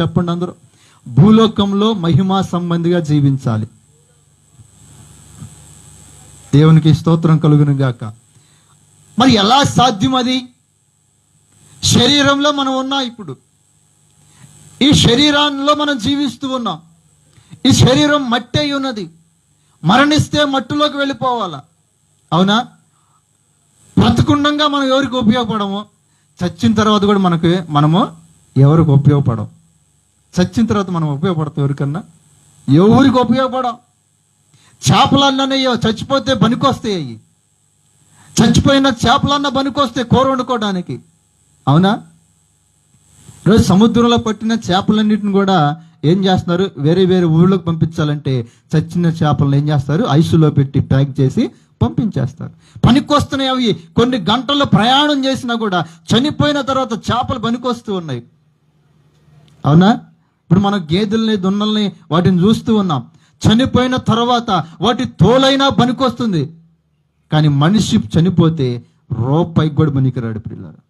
చెప్పండి అందరూ. భూలోకంలో మహిమా సంబంధిగా జీవించాలి. దేవునికి స్తోత్రం కలుగును గాక. మరి ఎలా సాధ్యం అది? శరీరంలో మనం ఉన్నాం ఇప్పుడు. ఈ శరీరాల్లో మనం జీవిస్తూ ఉన్నాం. ఈ శరీరం మట్టి అయి ఉన్నది. మరణిస్తే మట్టిలోకి వెళ్ళిపోవాలా? అవునా? బ్రతుకుండంగా మనం ఎవరికి ఉపయోగపడము? చచ్చిన తర్వాత కూడా మనకు మనము ఎవరికి ఉపయోగపడము? చచ్చిన తర్వాత మనం ఉపయోగపడతాం ఎవరికన్నా? ఎవరికి ఉపయోగపడం చేపలన్నయ్యో చచ్చిపోతే పనికొస్తాయి. అవి చచ్చిపోయిన చేపలన్న పనికొస్తే కూర వండుకోవడానికి. అవునా? ఈరోజు సముద్రంలో పట్టిన చేపలన్నిటిని కూడా ఏం చేస్తున్నారు? వేరే వేరే ఊళ్ళోకి పంపించాలంటే చచ్చిన చేపలను ఏం చేస్తారు? ఐసులో పెట్టి ప్యాక్ చేసి పంపించేస్తారు. పనికొస్తున్నాయి అవి. కొన్ని గంటల్లో ప్రయాణం చేసినా కూడా చనిపోయిన తర్వాత చేపలు పనికొస్తూ ఉన్నాయి. అవునా? ఇప్పుడు మనం గేదెల్ని దున్నల్ని వాటిని చూస్తూ ఉన్నాం. చనిపోయిన తర్వాత వాటి తోలైనా పనికొస్తుంది. కానీ మనిషి చనిపోతే రూపాయికి కూడా పనికిరాడు పిల్లలు